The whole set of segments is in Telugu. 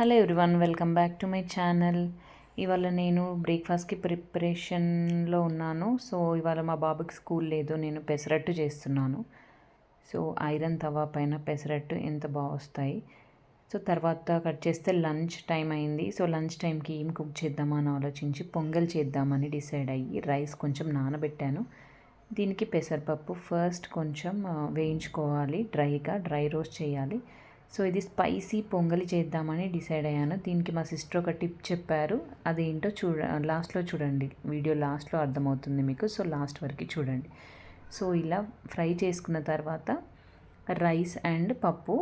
Hello everyone welcome back to my channel. ఇవాళ నేను బ్రేక్ఫాస్ట్కి ప్రిపరేషన్లో ఉన్నాను. సో ఇవాళ మా బాబుకి స్కూల్ లేదు. నేను పెసరట్టు చేస్తున్నాను. సో ఐరన్ తవా పైన పెసరట్టు ఎంత బాగా వస్తాయి? సో తర్వాత కట్ చేస్తే లంచ్ టైం అయింది. సో లంచ్ టైంకి ఏం కుక్ చేద్దామని ఆలోచించి పొంగల్ చేద్దామని డిసైడ్ అయ్యి రైస్ కొంచెం నానబెట్టాను. దీనికి పెసరపప్పు ఫస్ట్ కొంచెం వేయించుకోవాలి. డ్రైగా డ్రై రోస్ట్ చేయాలి. సో ఇది స్పైసీ పొంగలి చేద్దామని డిసైడ్ అయ్యాను. దీనికి మా సిస్టర్ ఒక టిప్ చెప్పారు. అదేంటో చూడ లాస్ట్లో చూడండి. వీడియో లాస్ట్లో అర్థమవుతుంది మీకు. సో లాస్ట్ వరకు చూడండి. సో ఇలా ఫ్రై చేసుకున్న తర్వాత రైస్ అండ్ పప్పు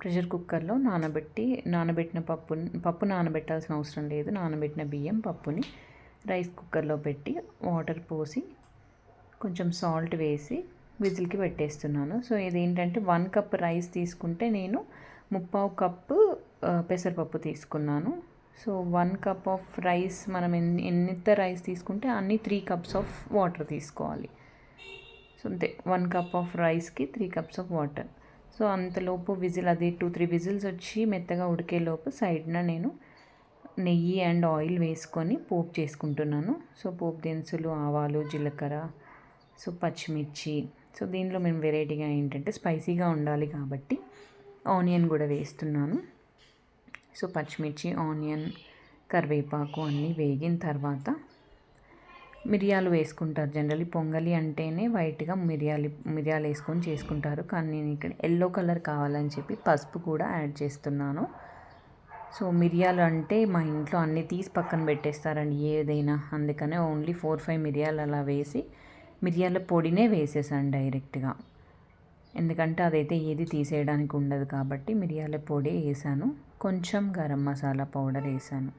ప్రెషర్ కుక్కర్లో నానబెట్టి నానబెట్టిన పప్పు పప్పు నానబెట్టాల్సిన అవసరం లేదు. నానబెట్టిన బియ్యం పప్పుని రైస్ కుక్కర్లో పెట్టి వాటర్ పోసి కొంచెం సాల్ట్ వేసి విజిల్కి పెట్టేస్తున్నాను. సో ఇదేంటంటే వన్ కప్ రైస్ తీసుకుంటే నేను ముప్పావు కప్పు పెసరపప్పు తీసుకున్నాను. So one cup of rice మనం ఎన్ని ఎన్నిత రైస్ తీసుకుంటే అన్ని త్రీ కప్స్ ఆఫ్ వాటర్ తీసుకోవాలి. సో అంతే. వన్ కప్ ఆఫ్ రైస్కి three cups of water. So అంతలోపు విజిల్ అది టూ త్రీ విజిల్స్ వచ్చి మెత్తగా ఉడికేలోపు సైడ్న నేను నెయ్యి అండ్ ఆయిల్ వేసుకొని పోపు చేసుకుంటున్నాను. సో పోపు దినుసులు ఆవాలు జీలకర్ర సో పచ్చిమిర్చి. సో దీనిలో మేము వెరైటీగా ఏంటంటే స్పైసీగా ఉండాలి కాబట్టి ఆనియన్ కూడా వేస్తున్నాను. సో పచ్చిమిర్చి ఆనియన్ కరివేపాకు అన్నీ వేగిన తర్వాత మిరియాలు వేసుకుంటారు. జనరలీ పొంగలి అంటేనే వైట్గా మిరియాలు మిరియాలు వేసుకొని చేసుకుంటారు. కానీ నేను ఇక్కడ ఎల్లో కలర్ కావాలని చెప్పి పసుపు కూడా యాడ్ చేస్తున్నాను. సో మిరియాలు అంటే మా ఇంట్లో అన్ని తీసి పక్కన పెట్టేస్తారండి ఏదైనా. అందుకనే ఓన్లీ ఫోర్ ఫైవ్ మిరియాలు అలా వేసి మిరియాల పొడినే వేసేసాను డైరెక్ట్గా. ఎందుకంటే అదైతే ఏది తీసేయడానికి ఉండదు కాబట్టి మిరియాల పొడి వేసాను. కొంచెం గరం మసాలా పౌడర్ వేసాను.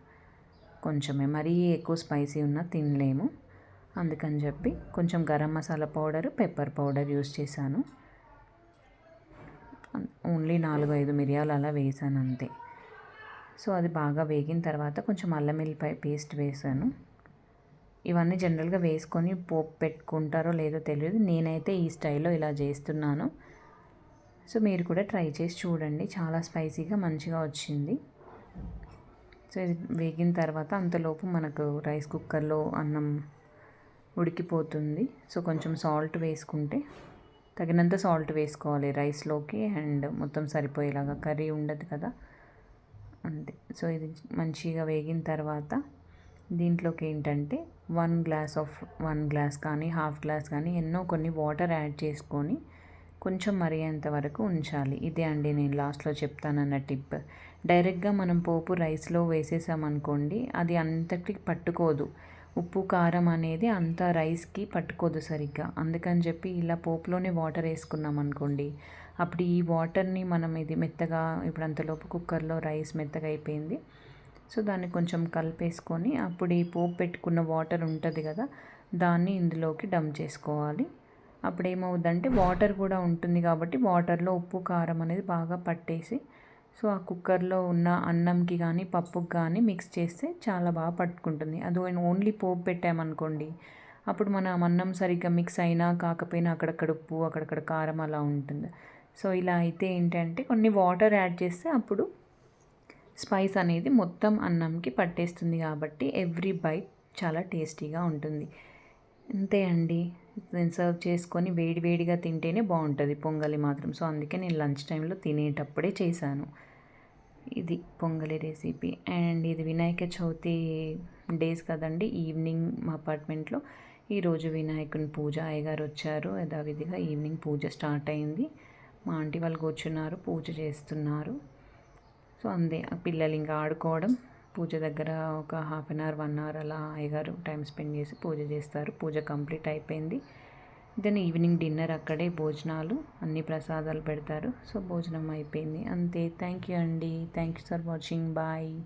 కొంచెమే మరీ ఎక్కువ స్పైసీ ఉన్నా తినలేము. అందుకని చెప్పి కొంచెం garam masala powder pepper powder use చేశాను. ఓన్లీ నాలుగు ఐదు మిరియాలు అలా వేసాను అంతే. సో అది బాగా వేగిన తర్వాత కొంచెం అల్లం వెల్లిపాయ పేస్ట్ వేసాను. ఇవన్నీ జనరల్గా వేసుకొని పోపు పెట్టుకుంటారో లేదో తెలియదు నేనైతే ఈ స్టైల్లో ఇలా చేస్తున్నాను. సో మీరు కూడా ట్రై చేసి చూడండి. చాలా స్పైసీగా మంచిగా వచ్చింది. సో ఇది వేగిన తర్వాత అంతలోపు మనకు రైస్ కుక్కర్లో అన్నం ఉడికిపోతుంది. సో కొంచెం సాల్ట్ వేసుకుంటే తగినంత సాల్ట్ వేసుకోవాలి రైస్లోకి అండ్ మొత్తం సరిపోయేలాగా కర్రీ ఉండదు కదా. అంతే. సో ఇది మంచిగా వేగిన తర్వాత దీంట్లోకి ఏంటంటే one glass of one glass కానీ హాఫ్ గ్లాస్ కానీ ఎన్నో కొన్ని వాటర్ యాడ్ చేసుకొని కొంచెం మరిగేంత వరకు ఉంచాలి. ఇదే అండి నేను లాస్ట్లో చెప్తానన్న టిప్. డైరెక్ట్గా మనం పోపు రైస్లో వేసేసామనుకోండి అది అంతటి పట్టుకోదు. ఉప్పు కారం అనేది అంత రైస్కి పట్టుకోదు సరిగ్గా. అందుకని చెప్పి ఇలా పోపులోనే వాటర్ వేసుకున్నాం అనుకోండి అప్పుడు ఈ వాటర్ని మనం ఇది మెత్తగా ఇప్పుడు అంతలోపు కుక్కర్లో రైస్ మెత్తగా అయిపోయింది. సో దాన్ని కొంచెం కలిపేసుకొని అప్పుడు ఈ పోపు పెట్టుకున్న వాటర్ ఉంటుంది కదా దాన్ని ఇందులోకి డంప్ చేసుకోవాలి. అప్పుడు ఏమవుద్దంటే వాటర్ కూడా ఉంటుంది కాబట్టి వాటర్లో ఉప్పు కారం అనేది బాగా పట్టేసి సో ఆ కుక్కర్లో ఉన్న అన్నంకి కానీ పప్పుకి కానీ మిక్స్ చేస్తే చాలా బాగా పట్టుకుంటుంది. అది ఓన్లీ పోపు పెట్టామనుకోండి అప్పుడు మన అన్నం సరిగ్గా మిక్స్ అయినా కాకపోయినా అక్కడక్కడ ఉప్పు అక్కడక్కడ కారం అలా ఉంటుంది. సో ఇలా అయితే ఏంటంటే కొన్ని వాటర్ యాడ్ చేస్తే అప్పుడు స్పైస్ అనేది మొత్తం అన్నంకి పట్టేస్తుంది కాబట్టి ఎవ్రీ బైట్ చాలా టేస్టీగా ఉంటుంది. అంతే అండి. నేను సర్వ్ చేసుకొని వేడి వేడిగా తింటేనే బాగుంటుంది. పొంగలి మాత్రం. సో అందుకే నేను లంచ్ టైంలో తినేటప్పుడే చేశాను. ఇది పొంగలి రెసిపీ. అండ్ ఇది వినాయక చవితి డేస్ కదండి. ఈవినింగ్ మా అపార్ట్మెంట్లో ఈరోజు వినాయకుని పూజ. అయ్యగారు వచ్చారు. యథావిధిగా ఈవినింగ్ పూజ స్టార్ట్ అయింది. మా ఆంటీ వాళ్ళు కూర్చున్నారు. పూజ చేస్తున్నారు. సో అందే పిల్లలు ఇంకా ఆడుకోవడం పూజ దగ్గర ఒక half an hour one hour అలా అయ్యగారు టైం స్పెండ్ చేసి పూజ చేస్తారు. పూజ కంప్లీట్ అయిపోయింది. దెన్ ఈవినింగ్ డిన్నర్ అక్కడే భోజనాలు అన్ని ప్రసాదాలు పెడతారు. సో భోజనం అయిపోయింది. అంతే. థ్యాంక్ యూ అండి. Thank you for watching bye